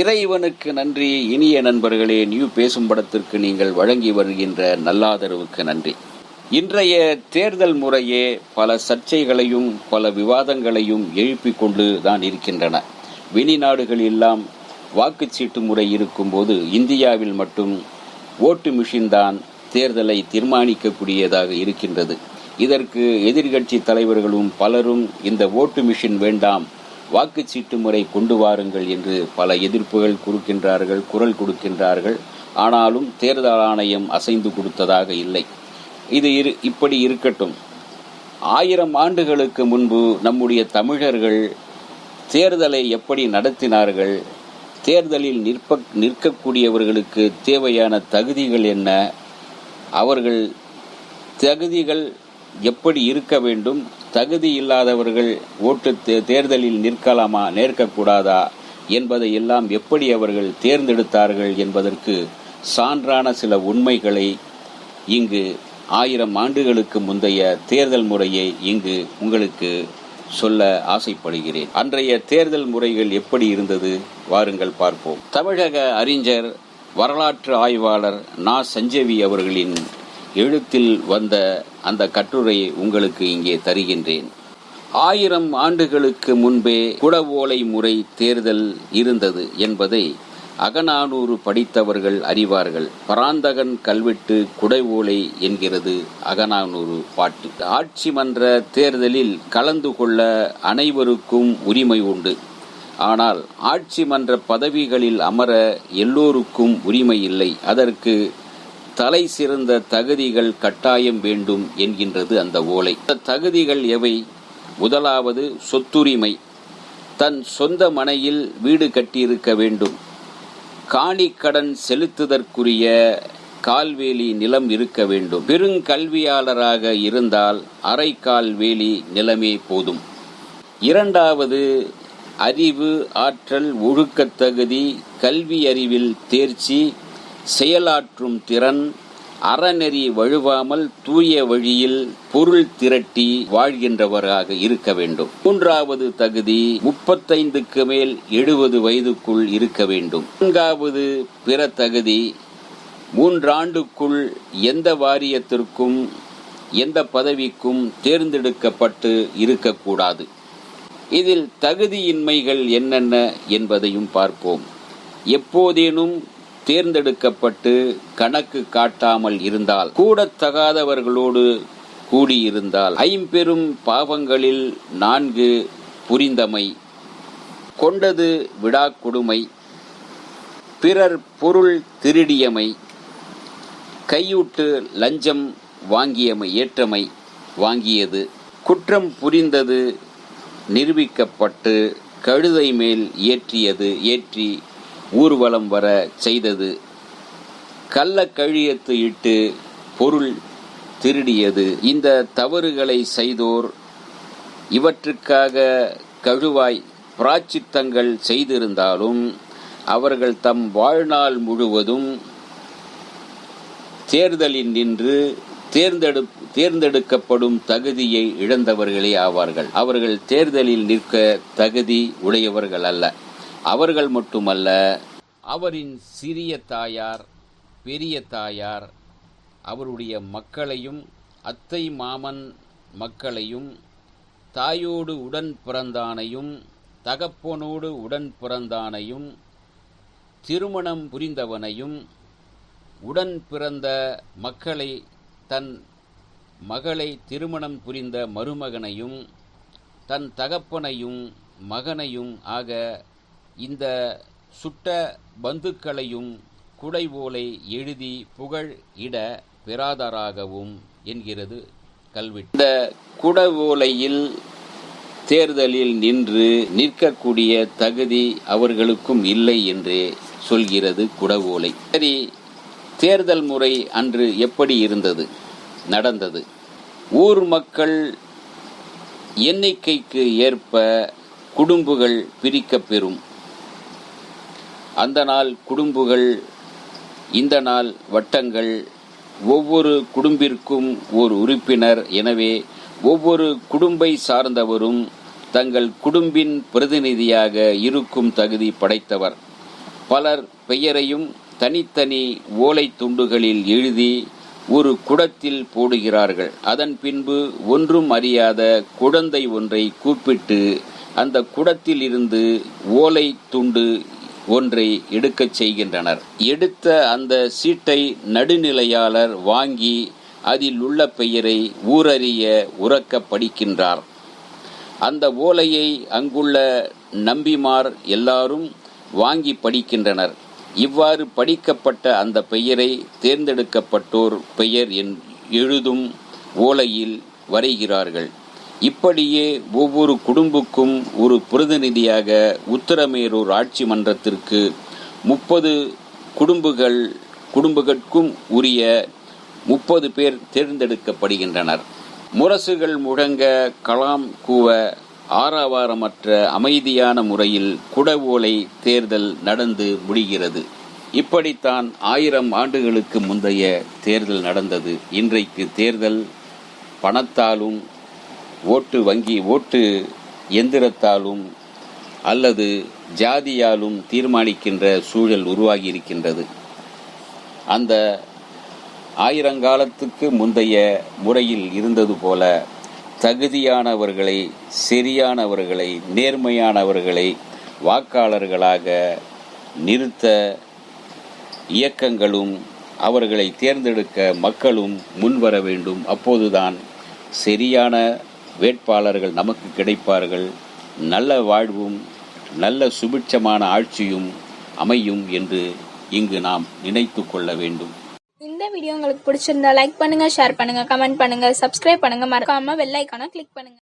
இறைவனுக்கு நன்றி. இனிய நண்பர்களே நியூ பேசும் படத்திற்கு நீங்கள் வழங்கி வருகின்ற நல்லாதரவுக்கு நன்றி. இன்றைய தேர்தல் முறையே பல சர்ச்சைகளையும் பல விவாதங்களையும் எழுப்பிக் கொண்டு தான் இருக்கின்றன. வெளிநாடுகள் எல்லாம் வாக்குச்சீட்டு முறை இருக்கும்போது இந்தியாவில் மட்டும் ஓட்டு மிஷின் தான் தேர்தலை தீர்மானிக்கக்கூடியதாக இருக்கின்றது. இதற்கு எதிர்கட்சி தலைவர்களும் பலரும் இந்த ஓட்டு மிஷின் வேண்டாம் வாக்குச்சீட்டு முறை கொண்டு வாருங்கள் என்று பல எதிர்ப்புகள் கொடுக்கின்றார்கள் குரல் கொடுக்கின்றார்கள். ஆனாலும் தேர்தல் ஆணையம் அசைந்து கொடுத்ததாக இல்லை. இது இரு இப்படி இருக்கட்டும். ஆயிரம் ஆண்டுகளுக்கு முன்பு நம்முடைய தமிழர்கள் தேர்தலை எப்படி நடத்தினார்கள்? தேர்தலில் நிற்ப நிற்கக்கூடியவர்களுக்கு தேவையான தகுதிகள் என்ன? அவர்கள் தகுதிகள் எப்படி இருக்க வேண்டும்? தகுதி இல்லாதவர்கள் ஓட்டு தே- தேர்தலில் நிற்கலாமா நேர்க்கக்கூடாதா என்பதை எல்லாம் எப்படி அவர்கள் தேர்ந்தெடுத்தார்கள் என்பதற்கு சான்றான சில உண்மைகளை இங்கு ஆயிரம் ஆண்டுகளுக்கு முந்தைய தேர்தல் முறையை இங்கு உங்களுக்கு சொல்ல ஆசைப்படுகிறேன். அன்றைய தேர்தல் முறைகள் எப்படி இருந்தது? வாருங்கள் பார்ப்போம். தமிழக அறிஞர் வரலாற்று ஆய்வாளர் நா. சஞ்சவி அவர்களின் எழுத்தில் வந்த அந்த கட்டுரையை உங்களுக்கு இங்கே தருகின்றேன். ஆயிரம் ஆண்டுகளுக்கு முன்பே குடவோலை முறை தேர்தல் இருந்தது என்பதை அகநானூறு படித்தவர்கள் அறிவார்கள். பராந்தகன் கல்வெட்டு குடைவோலை என்கிறது அகநானூறு பாட்டு. ஆட்சி மன்ற தேர்தலில் கலந்து கொள்ள அனைவருக்கும் உரிமை உண்டு. ஆனால் ஆட்சி மன்ற பதவிகளில் அமர எல்லோருக்கும் உரிமை இல்லை. அதற்கு தலை சிறந்த தகுதிகள் கட்டாயம் வேண்டும் என்கின்றது அந்த ஓலை. தகுதிகள் எவை? முதலாவது சொத்துரிமை. தன் சொந்த மனையில் வீடு கட்டியிருக்க வேண்டும். காணிக்கடன் செலுத்துதற்குரிய கால்வேலி நிலம் இருக்க வேண்டும். பெருங்கல்வியாளராக இருந்தால் அரை கால்வேலி நிலமே போதும். இரண்டாவது அறிவு ஆற்றல் ஒழுக்கத் தகுதி கல்வி அறிவில் தேர்ச்சி செயலாற்றும் திறன் அறநெறி வழுவாமல் தூய வழியில் பொருள் திரட்டி வாழ்கின்றவராக இருக்க வேண்டும். மூன்றாவது தகுதி முப்பத்தைந்துக்கு மேல் எழுபது வயதுக்குள் இருக்க வேண்டும். நான்காவது பிற தகுதி மூன்றாண்டுக்குள் எந்த வாரியத்திற்கும் எந்த பதவிக்கும் தேர்ந்தெடுக்கப்பட்டு இருக்கக்கூடாது. இதில் தகுதியின்மைகள் என்னென்ன என்பதையும் பார்ப்போம். எப்போதேனும் தேர்ந்தெடுக்கப்பட்டு கணக்கு காட்டாமல் இருந்தால் கூடத்தகாதவர்களோடு கூடியிருந்தால் ஐம்பெரும் பாவங்களில் நான்கு புரிந்தமை கொண்டது விடாக்கொடுமை பிறர் பொருள் திருடியமை கையூட்டு லஞ்சம் வாங்கியமை ஏற்றமை வாங்கியது குற்றம் புரிந்தது நிரூபிக்கப்பட்டு கழுதை மேல் ஏற்றியது ஏற்றி ஊர்வலம் வர செய்தது. கள்ள கழியத்து இட்டு பொருள் திருடியது. இந்த தவறுகளை செய்தோர் இவற்றுக்காக கழுவாய் பிராச்சித்தங்கள் செய்திருந்தாலும் அவர்கள் தம் வாழ்நாள் முழுவதும் தேர்தலில் நின்று தேர்ந்தெடு தேர்ந்தெடுக்கப்படும் தகுதியை இழந்தவர்களே ஆவார்கள். அவர்கள் தேர்தலில் நிற்க தகுதி உடையவர்கள் அல்ல. அவர்கள் மட்டுமல்ல அவரின் சிறிய தாயார் பெரிய தாயார் அவருடைய மக்களையும் அத்தை மாமன் மக்களையும் தாயோடு உடன் பிறந்தானையும் தகப்பனோடு உடன் பிறந்தானையும் திருமணம் புரிந்தவனையும் உடன் பிறந்த மக்களை தன் மகளை திருமணம் புரிந்த மருமகனையும் தன் தகப்பனையும் மகனையும் ஆக இந்த சுட்ட பந்துக்களையும் குடைவோலை எழுதி புகழ் இட பெறாதராகவும் என்கிறது கல்வி இந்த குடவோலையில் தேர்தலில் நின்று நிற்கக்கூடிய தகுதி அவர்களுக்கும் இல்லை என்றே சொல்கிறது குடவோலை சரி தேர்தல் முறை அன்று எப்படி இருந்தது நடந்தது? ஊர் மக்கள் எண்ணிக்கைக்கு ஏற்ப குடும்புகள் பிரிக்கப்பெறும். அந்த நாள் குடும்புகள் இந்த நாள் வட்டங்கள் ஒவ்வொரு குடும்பிற்கும் ஓர் உறுப்பினர். எனவே ஒவ்வொரு குடும்பை சார்ந்தவரும் தங்கள் குடும்பின் பிரதிநிதியாக இருக்கும் தகுதி படைத்தவர். பலர் பெயரையும் தனித்தனி ஓலை துண்டுகளில் எழுதி ஒரு குடத்தில் போடுகிறார்கள். அதன் பின்பு ஒன்றும் அறியாத குழந்தை ஒன்றை கூப்பிட்டு அந்த குடத்தில் இருந்து ஓலை துண்டு ஒன்றை எடுக்கச் செய்கின்றனர். எடுத்த அந்த சீட்டை நடுநிலையாளர் வாங்கி அதில் உள்ள பெயரை ஊரறிய உறக்க படிக்கின்றார் அந்த ஓலையை அங்குள்ள நம்பிமார் எல்லாரும் வாங்கி படிக்கின்றனர். இவ்வாறு படிக்கப்பட்ட அந்த பெயரை தேர்ந்தெடுக்கப்பட்டோர் பெயர் என் எழுதும் ஓலையில் வரைகிறார்கள். இப்படியே ஒவ்வொரு குடும்புக்கும் ஒரு பிரதிநிதியாக உத்தரமேரூர் ஆட்சி மன்றத்திற்கு முப்பது குடும்பங்கள் குடும்பங்களுக்கும் உரிய முப்பது பேர் தேர்ந்தெடுக்கப்படுகின்றனர். முரசுகள் முழங்க கலாம் கூவ ஆரவாரமற்ற அமைதியான முறையில் குடவோலை தேர்தல் நடந்து முடிகிறது. இப்படித்தான் ஆயிரம் ஆண்டுகளுக்கு முந்தைய தேர்தல் நடந்தது. இன்றைக்கு தேர்தல் பணத்தாலும் ஓட்டு வங்கி ஓட்டு எந்திரத்தாலும் அல்லது ஜாதியாலும் தீர்மானிக்கின்ற சூழல் உருவாகி இருக்கின்றது அந்த ஆயிரங்காலத்துக்கு முந்தைய முறையில் இருந்தது போல தகுதியானவர்களை சரியானவர்களை நேர்மையானவர்களை வாக்காளர்களாக நிறுத்த இயக்கங்களும் அவர்களை தேர்ந்தெடுக்க மக்களும் முன்வர வேண்டும். அப்போதுதான் சரியான வேட்பாளர்கள் நமக்கு கிடைப்பார்கள். நல்ல வாழ்வும் நல்ல சுபிட்சமான ஆட்சியும் அமையும் என்று இங்கு நாம் நினைத்து கொள்ள வேண்டும். இந்த வீடியோ உங்களுக்கு பிடிச்சிருந்தா லைக் பண்ணுங்க ஷேர் பண்ணுங்க கமெண்ட் பண்ணுங்க சப்ஸ்கிரைப் பண்ணுங்க. மறக்காம வெள்ளைக்கான கிளிக் பண்ணுங்க.